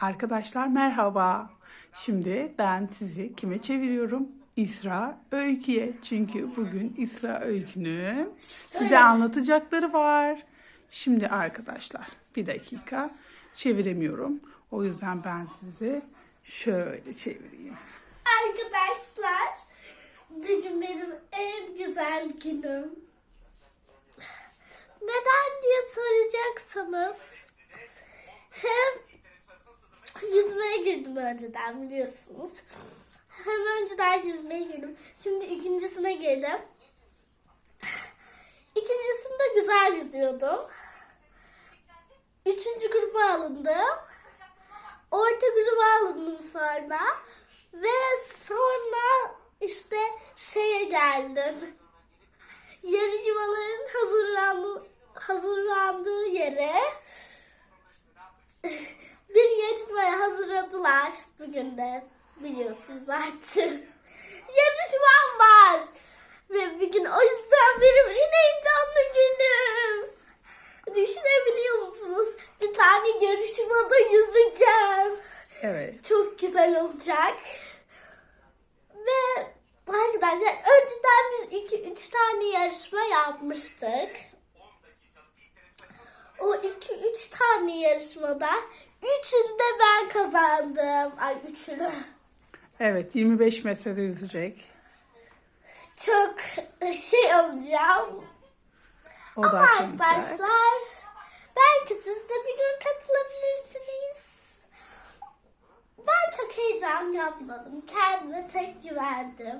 Arkadaşlar merhaba. Şimdi ben sizi kime çeviriyorum? İsra Öykü'ye. Çünkü bugün İsra Öykü'nün size anlatacakları var. Şimdi arkadaşlar bir dakika çeviremiyorum. O yüzden ben sizi şöyle çevireyim. Arkadaşlar, bugün benim en güzel günüm. Neden diye soracaksınız. Hem yüzmeye girdim önceden biliyorsunuz. Hem önceden yüzmeye girdim. Şimdi ikincisine girdim. İkincisinde güzel yüzüyordum. Üçüncü gruba alındım. Orta gruba alındım sonra. Ve sonra işte şeye geldim. Yarışmaların hazırlandığı, hazırladılar. Bugün de biliyorsunuz artık. Yarışmam var. Ve bir gün o yüzden benim en heyecanlı günüm. Düşünebiliyor musunuz? Bir tane yarışmada yüzeceğim. Evet. Çok güzel olacak. Ve arkadaşlar önceden biz iki üç tane yarışma yapmıştık. O iki üç tane yarışmada üçünde ben kazandım. Ay üçünü. Evet 25 metrede yüzecek. Çok şey olacağım. O da Ama arkadaşlar belki siz de bir gün katılabilirsiniz. Ben çok heyecan yapmadım. Kendime tek güvendim.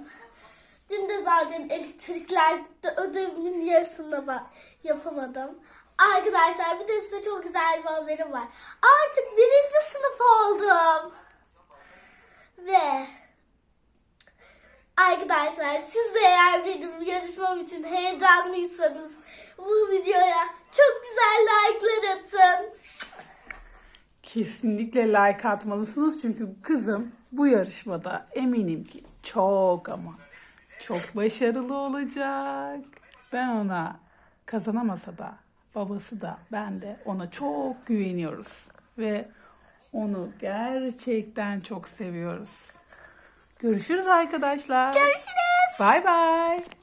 Dün de zaten elektriklerde ödevimin yarısını ba- yapamadım. Arkadaşlar bir de size çok güzel bir haberim var. Artık birinci sınıf oldum. Ve Arkadaşlar siz de eğer benim yarışmam için heyecanlıysanız bu videoya çok güzel like'lar atın. Kesinlikle like atmalısınız çünkü kızım bu yarışmada eminim ki çok ama çok başarılı olacak. Ben ona kazanamasa da babası da ben de ona çok güveniyoruz ve onu gerçekten çok seviyoruz. Görüşürüz arkadaşlar. Görüşürüz. Bay bay.